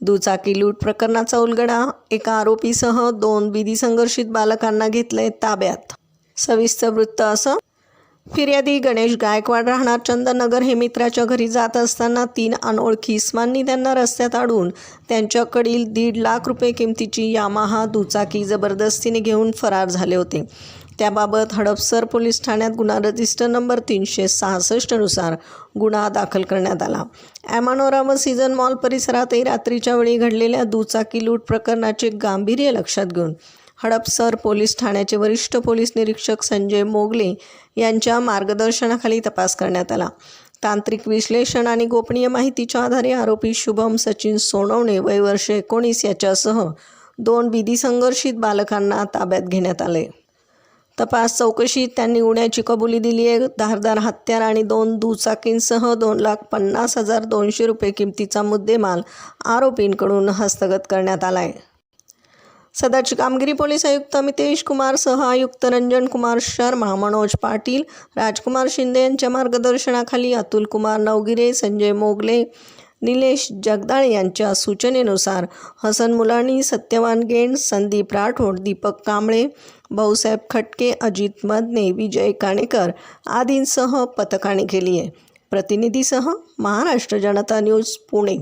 दुचाकी लूट प्रकरणाचा उलगडा एका आरोपीसह दोन विधी संघर्षित बालकांना घेतले ताब्यात. सविस्तर वृत्त असं. फिर्यादी गणेश गायकवाड राहणार चंदनगर हे मित्राच्या घरी जात असताना तीन अनोळखी इस्मांनी त्यांना रस्त्यात अडून त्यांच्याकडील दीड लाख रुपये किमतीची यामाहा दुचाकी जबरदस्तीने घेऊन फरार झाले होते. त्याबाबत हडपसर पोलीस ठाण्यात गुन्हा रजिस्टर नंबर तीनशे सहासष्टनुसार गुन्हा दाखल करण्यात आला. ॲमानोरा व सीझन मॉल परिसरातही रात्रीच्या वेळी घडलेल्या दुचाकी लूट प्रकरणाचे गांभीर्य लक्षात घेऊन हडपसर पोलीस ठाण्याचे वरिष्ठ पोलीस निरीक्षक संजय मोगले यांच्या मार्गदर्शनाखाली तपास करण्यात आला. तांत्रिक विश्लेषण आणि गोपनीय माहितीच्या आधारे आरोपी शुभम सचिन सोनवणे वय वर्ष एकोणीस याच्यासह दोन विधी संघर्षित बालकांना ताब्यात घेण्यात आले. तपास चौकशीत त्यांनी गुन्ह्याची कबुली दिली आहे. धारदार हत्यार आणि दोन दुचाकींसह दोन लाख पन्नास हजार दोनशे रुपये किमतीचा मुद्देमाल आरोपींकडून हस्तगत करण्यात आला आहे सदाची कामगिरी पोलीस आयुक्त मितेश कुमार सह आयुक्त रंजन कुमार शर्मा मनोज पाटील राजकुमार शिंदे यांच्या मार्गदर्शनाखाली अतुल कुमार नवगिरे संजय मोगले निलेश जगदाळे यांच्या सूचनेनुसार हसन मुलानी सत्यवान गेंड संदीप राठोड दीपक कांबळे भाऊसाहेब खटके अजित मदने विजय काणेकर आदींसह पथकाने केली आहे. प्रतिनिधीसह महाराष्ट्र जनता न्यूज पुणे.